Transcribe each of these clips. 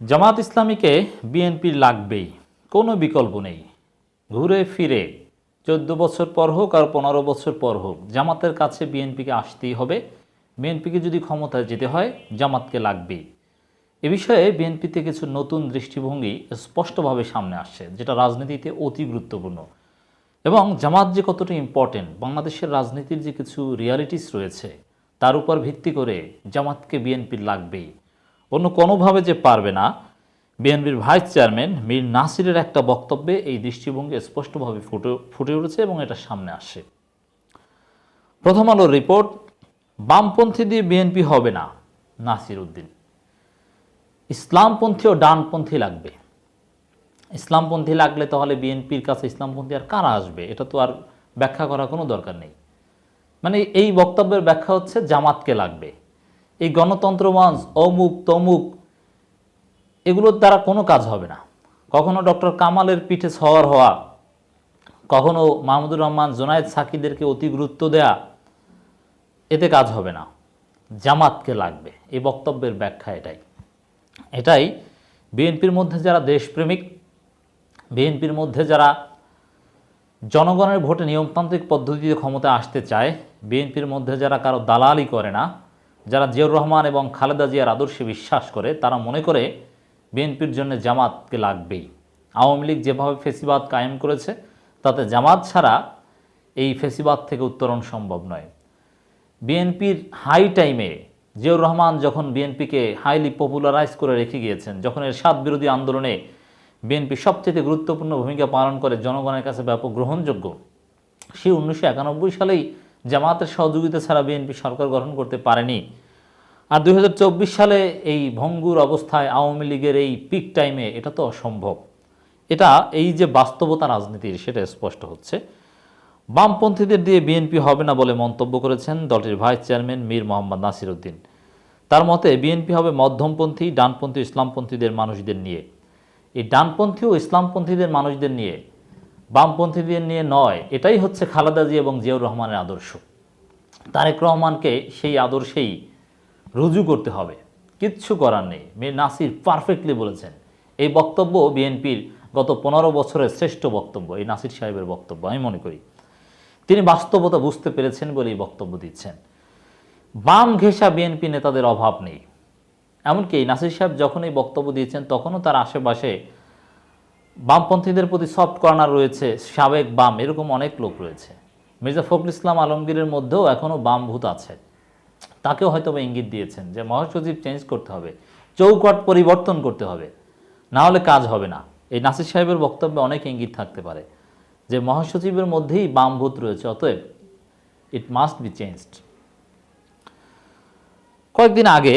জামাত ইসলামীকে বিএনপির লাগবেই, কোনো বিকল্প নেই। ঘুরে ফিরে, চোদ্দ বছর পর হোক আর পনেরো বছর পর হোক, জামাতের কাছে বিএনপিকে আসতেই হবে। বিএনপিকে যদি ক্ষমতায় যেতে হয়, জামাতকে লাগবেই। এ বিষয়ে বিএনপিতে কিছু নতুন দৃষ্টিভঙ্গি স্পষ্টভাবে সামনে আসছে, যেটা রাজনীতিতে অতি গুরুত্বপূর্ণ। এবং জামাত যে কতটা ইম্পর্টেন্ট বাংলাদেশের রাজনীতির যে কিছু রিয়ালিটিস রয়েছে, তার উপর ভিত্তি করে জামাতকে বিএনপির লাগবেই। অন্য কোনোভাবে যে পারবে না, বিএনপির ভাইস চেয়ারম্যান মীর নাসিরের একটা বক্তব্যে এই দৃষ্টিভঙ্গি স্পষ্টভাবে ফুটে ফুটে উঠেছে এবং এটা সামনে আসে। প্রথম আলোর রিপোর্ট, বামপন্থী দিয়ে বিএনপি হবে না, নাসির উদ্দিন। ইসলামপন্থী ও ডানপন্থী লাগবে। ইসলামপন্থী লাগলে তাহলে বিএনপির কাছে ইসলামপন্থী আর কারা আসবে? এটা তো আর ব্যাখ্যা করার কোনো দরকার নেই। মানে এই বক্তব্যের ব্যাখ্যা হচ্ছে জামাতকে লাগবে। এই গণতন্ত্র মঞ্চ অমুক, তমুক, এগুলোর দ্বারা কোনো কাজ হবে না। কখনো ডক্টর কামালের পিঠে সওয়ার হওয়া, কখনো মাহমুদুর রহমান, জোনায়েদ সাকিদেরকে অতি গুরুত্ব দেয়া, এতে কাজ হবে না। জামাতকে লাগবে। এই বক্তব্যের ব্যাখ্যা এটাই। এটাই বিএনপির মধ্যে যারা দেশপ্রেমিক, বিএনপির মধ্যে যারা জনগণের ভোটে নিয়মতান্ত্রিক পদ্ধতিতে ক্ষমতা আসতে চায়, বিএনপির মধ্যে যারা কারও দালালি করে না যারা জিয়াউর রহমান এবং খালেদা জিয়ার আদর্শে বিশ্বাস করে, তারা মনে করে বিএনপির জন্য জামাতকে লাগবেই। আওয়ামী লীগ যেভাবে ফেসিবাদ কায়েম করেছে, তাতে জামাত ছাড়া এই ফেসিবাদ থেকে উত্তরণ সম্ভব নয়। বিএনপির হাই টাইমে জিয়াউর রহমান যখন বিএনপিকে হাইলি পপুলারাইজ করে রেখে গিয়েছেন, যখন এর সাত বিরোধী আন্দোলনে বিএনপি সবচেয়ে গুরুত্বপূর্ণ ভূমিকা পালন করে জনগণের কাছে ব্যাপক গ্রহণযোগ্য, সেই উনিশশো সালেই জামাতের সহযোগিতা ছাড়া বিএনপি সরকার গঠন করতে পারেনি। আর দু হাজার চব্বিশ সালে এই ভঙ্গুর অবস্থায় আওয়ামী লীগের এই পিক টাইমে এটা তো অসম্ভব। এটা এই যে বাস্তবতা রাজনীতির, সেটা স্পষ্ট হচ্ছে। বামপন্থীদের দিয়ে বিএনপি হবে না বলে মন্তব্য করেছেন দলটির ভাইস চেয়ারম্যান মীর মোহাম্মদ নাসির উদ্দিন তার মতে, বিএনপি হবে মধ্যমপন্থী, ডানপন্থী, ইসলামপন্থীদের মানুষদের নিয়ে। এই ডানপন্থী ও ইসলামপন্থীদের মানুষদের নিয়ে বামপন্থীদের নিয়ে নয়, এটাই হচ্ছে খালেদা জি এবং জিয়াউর রহমানের আদর্শ। তারেক রহমানকে সেই আদর্শেই রুজু করতে হবে। কিচ্ছু করার নেই। মীর নাসির পারফেক্টলি বলেছেন। এই বক্তব্য বিএনপির গত পনেরো বছরের শ্রেষ্ঠ বক্তব্য, এই নাসির সাহেবের বক্তব্য, আমি মনে করি। তিনি বাস্তবতা বুঝতে পেরেছেন বলে এই বক্তব্য দিচ্ছেন। বাম ঘেঁষা বিএনপি নেতাদের অভাব নেই। এমনকি নাসির সাহেব যখন এই বক্তব্য দিয়েছেন, তখনও তার আশেপাশে বামপন্থীদের প্রতি সফট কর্নার রয়েছে সাবেক বাম, এরকম অনেক লোক রয়েছে। মির্জা ফখরুল ইসলাম আলমগীরের মধ্যেও এখনও বাম ভূত আছে। তাকেও হয়তো ইঙ্গিত দিয়েছেন যে মহাসচিব চেঞ্জ করতে হবে, চৌকট পরিবর্তন করতে হবে, না হলে কাজ হবে না। এই নাসির সাহেবের বক্তব্যে অনেক ইঙ্গিত থাকতে পারে যে মহাসচিবের মধ্যেই বাম ভূত রয়েছে, অতএব ইট মাস্ট বি চেঞ্জড কয়েকদিন আগে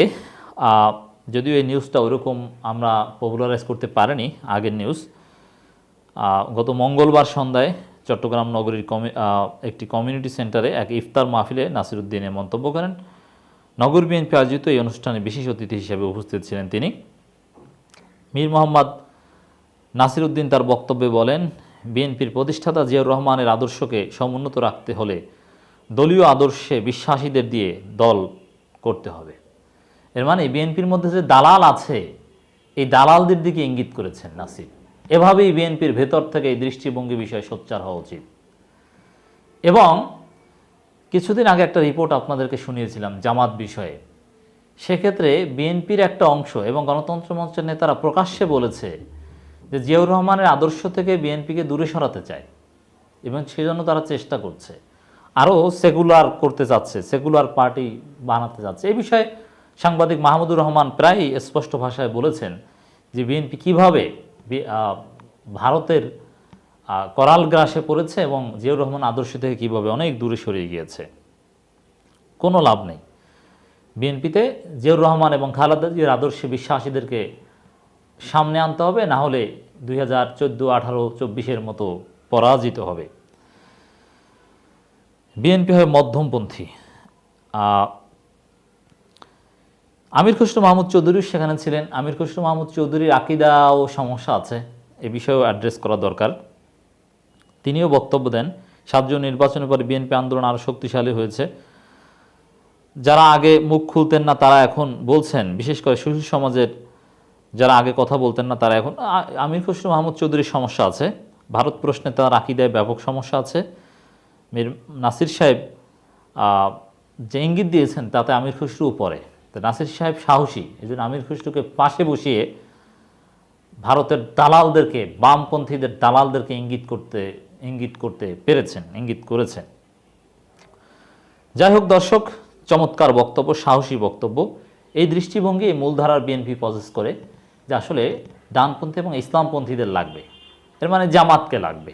যদিও এই নিউজটা ওরকম আমরা পপুলারাইজ করতে পারিনি, আগের নিউজ গত মঙ্গলবার সন্ধ্যায় চট্টগ্রাম নগরীর কমি একটি কমিউনিটি সেন্টারে এক ইফতার মাহফিলে নাসিরুদ্দিনে মন্তব্য করেন। নগর বিএনপি আয়োজিত এই অনুষ্ঠানে বিশেষ অতিথি হিসেবে উপস্থিত ছিলেন তিনি। মীর মোহাম্মদ নাসিরুদ্দিন তার বক্তব্যে বলেন বিএনপির প্রতিষ্ঠাতা জিয়াউর রহমানের আদর্শকে সমুন্নত রাখতে হলে দলীয় আদর্শে বিশ্বাসীদের দিয়ে দল করতে হবে। এর মানে বিএনপির মধ্যে যে দালাল আছে, এই দালালদের দিকে ইঙ্গিত করেছেন নাসির। এভাবেই বিএনপির ভেতর থেকে এই দৃষ্টিভঙ্গি বিষয়ে সোচ্চার হওয়া উচিত। এবং কিছুদিন আগে একটা রিপোর্ট আপনাদেরকে শুনিয়েছিলাম জামাত বিষয়ে। সেক্ষেত্রে বিএনপির একটা অংশ এবং গণতন্ত্র মঞ্চের নেতারা প্রকাশ্যে বলেছে যে জিয়াউর রহমানের আদর্শ থেকে বিএনপিকে দূরে সরাতে চায় এবং সেজন্য তারা চেষ্টা করছে। আরও সেকুলার করতে চাচ্ছে সেকুলার পার্টি বানাতে যাচ্ছে। এই বিষয়ে সাংবাদিক মাহমুদুর রহমান প্রায়ই স্পষ্ট ভাষায় বলেছেন যে বিএনপি কীভাবে ভারতের করাল গ্রাসে পড়েছে এবং জিয়াউর রহমান আদর্শ থেকে কীভাবে অনেক দূরে সরিয়ে গিয়েছে, কোনো লাভ নেই। বিএনপিতে জিয়াউর রহমান এবং খালেদা জিয়ার আদর্শে বিশ্বাসীদেরকে সামনে আনতে হবে, না হলে দুই হাজার চোদ্দ আঠারো চব্বিশের মতো পরাজিত হবে। বিএনপি হয় মধ্যমপন্থী। আমির খসরু মাহমুদ চৌধুরী সেখানে ছিলেন। আমির খসরু মাহমুদ চৌধুরীর আকিদা ও সমস্যা আছে, এ বিষয়েও অ্যাড্রেস করা দরকার। তিনিও বক্তব্য দেন, সাতজন নির্বাচনের পরে বিএনপি আন্দোলন আরও শক্তিশালী হয়েছে। যারা আগে মুখ খুলতেন না, তারা এখন বলছেন, বিশেষ করে সুশীল সমাজের যারা আগে কথা বলতেন না, তারা এখন আমির খসরু মাহমুদ চৌধুরীর সমস্যা আছে। ভারত প্রশ্নে তার আকিদায় ব্যাপক সমস্যা আছে। মীর নাসির সাহেব যে ইঙ্গিত দিয়েছেন, তাতে আমির খসরু পরে তো নাসির সাহেব সাহসী, এই জন্য আমির খসরুকে পাশে বসিয়ে ভারতের দালালদেরকে, বামপন্থীদের দালালদেরকে ইঙ্গিত করতে ইঙ্গিত করতে পেরেছেন, ইঙ্গিত করেছেন। যাই হোক দর্শক, চমৎকার বক্তব্য, সাহসী বক্তব্য। এই দৃষ্টিভঙ্গি এই মূলধারার বিএনপি পজেস করে যে আসলে ডানপন্থী এবং ইসলামপন্থীদের লাগবে। এর মানে জামাতকে লাগবে।